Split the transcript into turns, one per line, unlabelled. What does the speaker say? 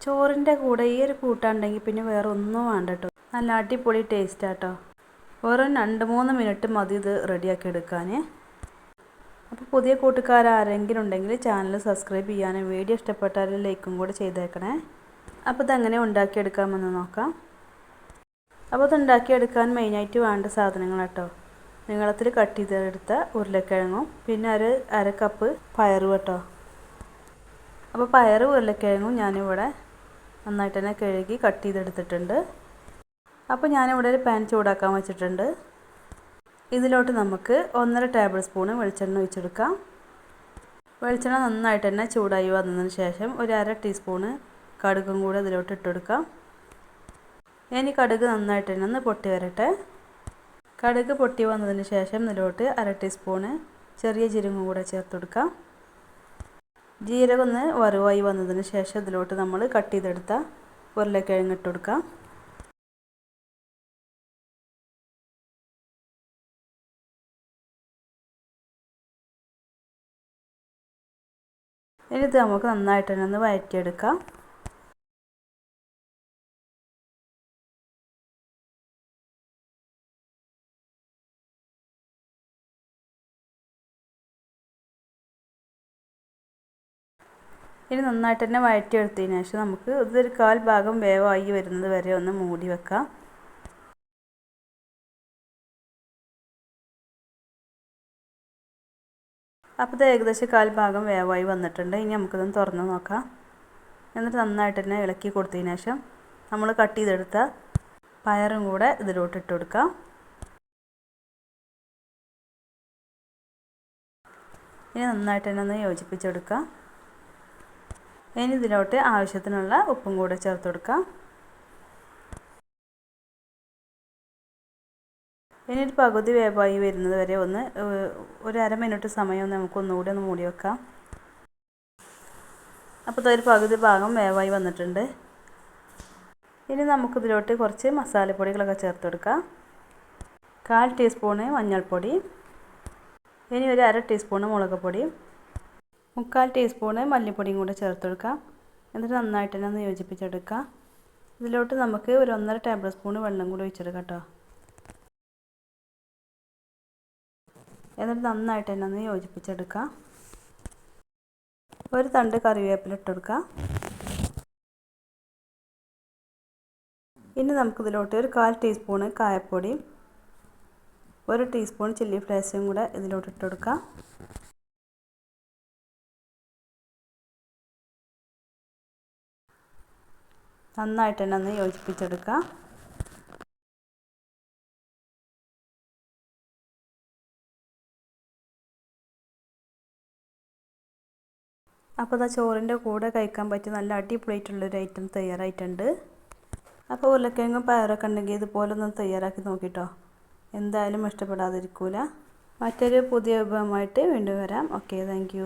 ചോറിന്റെ കൂടെ ഈ ഒരു കൂട്ടാണ്ടെങ്കിൽ പിന്നെ വേറെ ഒന്നും വേണ്ട കേട്ടോ നല്ല അടിപൊളി ടേസ്റ്റാട്ടോ വെറും രണ്ട് മൂന്ന് മിനിറ്റ് മതി ഇത് റെഡിയാക്കി എടുക്കാൻ അപ്പോൾ പുതിയ കൂട്ടുകാർ ആരെങ്കിലും ഉണ്ടെങ്കിൽ ചാനൽ സബ്സ്ക്രൈബ് ചെയ്യാനും വീഡിയോ ഇഷ്ടപ്പെട്ടാൽ ലൈക്കും കൂടെ ചെയ്തേക്കണേ. അപ്പോൾ ഇതെങ്ങനെ ഉണ്ടാക്കിയെടുക്കാമെന്ന് നോക്കാം. അപ്പോൾ ഇത് മെയിനായിട്ട് വേണ്ട സാധനങ്ങൾ കേട്ടോ നീളത്തിൽ കട്ട് ചെയ്തെടുത്ത ഉരുളക്കിഴങ്ങും പിന്നെ ഒരു അര കപ്പ് പയറും കേട്ടോ അപ്പോൾ പയറ് ഉരുളക്കിഴങ്ങും ഞാനിവിടെ നന്നായിട്ട് തന്നെ കഴുകി കട്ട് ചെയ്തെടുത്തിട്ടുണ്ട്. അപ്പോൾ ഞാനിവിടെ ഒരു പാൻ ചൂടാക്കാൻ വെച്ചിട്ടുണ്ട്. ഇതിലോട്ട് നമുക്ക് ഒന്നര ടേബിൾ സ്പൂണ് വെളിച്ചെണ്ണ ഒഴിച്ചെടുക്കാം. വെളിച്ചെണ്ണ നന്നായിട്ട് തന്നെ ചൂടായി വന്നതിന് ശേഷം ഒരു അര ടീസ്പൂണ് കടുകും കൂടെ ഇതിലോട്ട് ഇട്ടെടുക്കാം. ഇനി കടുക് നന്നായിട്ട് തന്നെ ഒന്ന് പൊട്ടി വരട്ടെ. കടുക് പൊട്ടി വന്നതിന് ശേഷം ഇതിലോട്ട് അര ടീസ്പൂണ് ചെറിയ ജീരകം കൂടെ ചേർത്ത് കൊടുക്കാം ജീരകം ഒന്ന് വറുവായി വന്നതിന് ശേഷം ഇതിലോട്ട് നമ്മൾ കട്ട് ചെയ്തെടുത്ത ഉരുളക്കിഴങ്ങ് ഇട്ട് കൊടുക്കാം. ഇനി ഇത് നമുക്ക് നന്നായിട്ട് തന്നെ ഒന്ന് വഴറ്റിയെടുക്കാം. ഇനി നന്നായിട്ട് തന്നെ വഴറ്റിയെടുത്തതിന് ശേഷം നമുക്ക് ഇതൊരു കാൽ ഭാഗം വേവായി വരുന്നത് വരെ ഒന്ന് മൂടി വെക്കാം. അപ്പോൾ ഇത് ഏകദേശം കാൽ ഭാഗം വേവായി വന്നിട്ടുണ്ട്. ഇനി നമുക്കിതൊന്ന് തുറന്ന് നോക്കാം. എന്നിട്ട് നന്നായിട്ട് തന്നെ ഇളക്കി കൊടുത്തതിന് ശേഷം നമ്മൾ കട്ട് ചെയ്തെടുത്ത പയറും കൂടെ ഇതിലോട്ട് ഇട്ട് കൊടുക്കാം. ഇനി നന്നായിട്ട് തന്നെ ഒന്ന് യോജിപ്പിച്ചെടുക്കാം. ഇനി ഇതിലോട്ട് ആവശ്യത്തിനുള്ള ഉപ്പും കൂടെ ചേർത്ത് കൊടുക്കാം. ഇനി ഒരു പകുതി വേവായി വരുന്നത് വരെ ഒന്ന് ഒരു അര മിനിറ്റ് സമയം നമുക്ക് ഒന്നുകൂടി ഒന്ന് മൂടി വെക്കാം. അപ്പോൾ ഒരു പകുതി ഭാഗം വേവായി വന്നിട്ടുണ്ട്. ഇനി നമുക്കിതിലോട്ട് കുറച്ച് മസാലപ്പൊടികളൊക്കെ ചേർത്ത് കൊടുക്കാം. കാൽ ടീസ്പൂണ് മഞ്ഞൾപ്പൊടി. ഇനി ഒരു അര ടീസ്പൂണ് മുളക് പൊടി. മുക്കാൽ ടീസ്പൂണ് മല്ലിപ്പൊടിയും കൂടെ ചേർത്ത് കൊടുക്കാം എന്നിട്ട് നന്നായിട്ട് തന്നെ ഒന്ന് യോജിപ്പിച്ചെടുക്കുക ഇതിലോട്ട് നമുക്ക് ഒരു ഒന്നര ടേബിൾ സ്പൂൺ വെള്ളം കൂടി ഒഴിച്ചെടുക്കാം കേട്ടോ. എന്നിട്ട് നന്നായിട്ട് തന്നെ ഒന്ന് യോജിപ്പിച്ചെടുക്കുക ഒരു തണ്ട് കറിവേപ്പില കൊടുക്കുക ഇനി നമുക്കിതിലോട്ട് ഒരു കാൽ ടീസ്പൂണ് കായപ്പൊടി ഒരു ടീസ്പൂൺ ചില്ലി ഫ്ലേക്സും കൂടെ ഇതിലോട്ട് ഇട്ടെടുക്കാം. നന്നായിട്ട് തന്നെ ഒന്ന് യോജിപ്പിച്ചെടുക്കുക. അപ്പോൾ അതാ ചോറിന്റെ കൂടെ കഴിക്കാൻ പറ്റിയ നല്ല അടിപൊളിയായിട്ടുള്ളൊരു ഐറ്റം തയ്യാറായിട്ടുണ്ട്. അപ്പോൾ ഉരുളക്കിഴങ്ങും പയറൊക്കെ ഉണ്ടെങ്കിൽ ഇതുപോലെ ഒന്ന് തയ്യാറാക്കി നോക്കിട്ടോ. എന്തായാലും ഇഷ്ടപ്പെടാതിരിക്കൂല. മറ്റൊരു പുതിയ വിഭവമായിട്ട് വീണ്ടും വരാം. Okay thank